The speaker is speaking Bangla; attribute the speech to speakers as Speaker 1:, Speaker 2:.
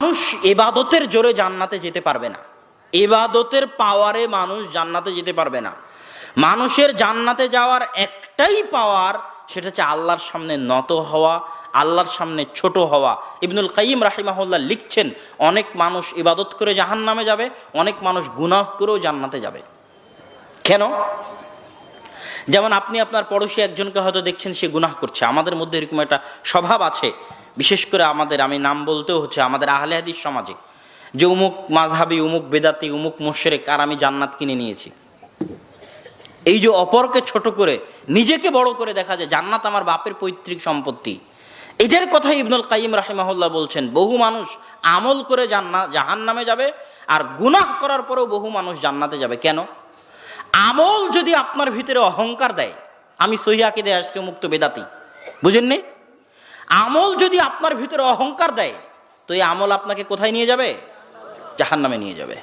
Speaker 1: মানুষ এবাদতের জোরে জান্নাতে যেতে পারবে না। এবাদতের পাওয়ারে মানুষ জান্নাতে যেতে পারবে না। মানুষের জান্নাতে যাওয়ার একটাই পাওয়ার সেটা হচ্ছে আল্লাহর সামনে নত হওয়া, আল্লাহর সামনে ছোট হওয়া। ইবনুল কাইম রাহিমাহুল্লাহ লিখছেন, অনেক মানুষ ইবাদত করে জাহান নামে যাবে, অনেক মানুষ গুনাহ করেও জান্নাতে যাবে। কেন? যেমন আপনি আপনার পড়োশি একজনকে হয়তো দেখছেন, সে গুনাহ করছে। আমাদের মধ্যে এরকম একটা স্বভাব আছে। বিশেষ করে আমাদের, আমি নাম বলতেও হচ্ছে আমাদের আহলে হাদিস সমাজে, যে উমুক মাঝহাবি উমুক বেদাতি, উমুক মোশেরেক, আর আমি জান্নাত কিনে নিয়েছি। এই যে অপরকে ছোট করে, নিজেকে বড় করে দেখা যায়, জান্নাত আমার বাপের পৈতৃক সম্পত্তি। এটার কথা ইবনুল কাইম রাহিমাহুল্লাহ বলছেন, বহু মানুষ আমল করে জান্নাত জাহান নামে যাবে, আর গুনাহ করার পরেও বহু মানুষ জান্নাতে যাবে। কেন? আমল যদি আপনার ভিতরে অহংকার দেয়, আমি সহিয়াকে দিয়ে আসছি মুক্ত বেদাতি। বুঝেননি? আমল যদি আপনার ভিতরে অহংকার দেয়, তো এই আমল আপনাকে কোথায় নিয়ে যাবে? জাহান নামে নিয়ে যাবে।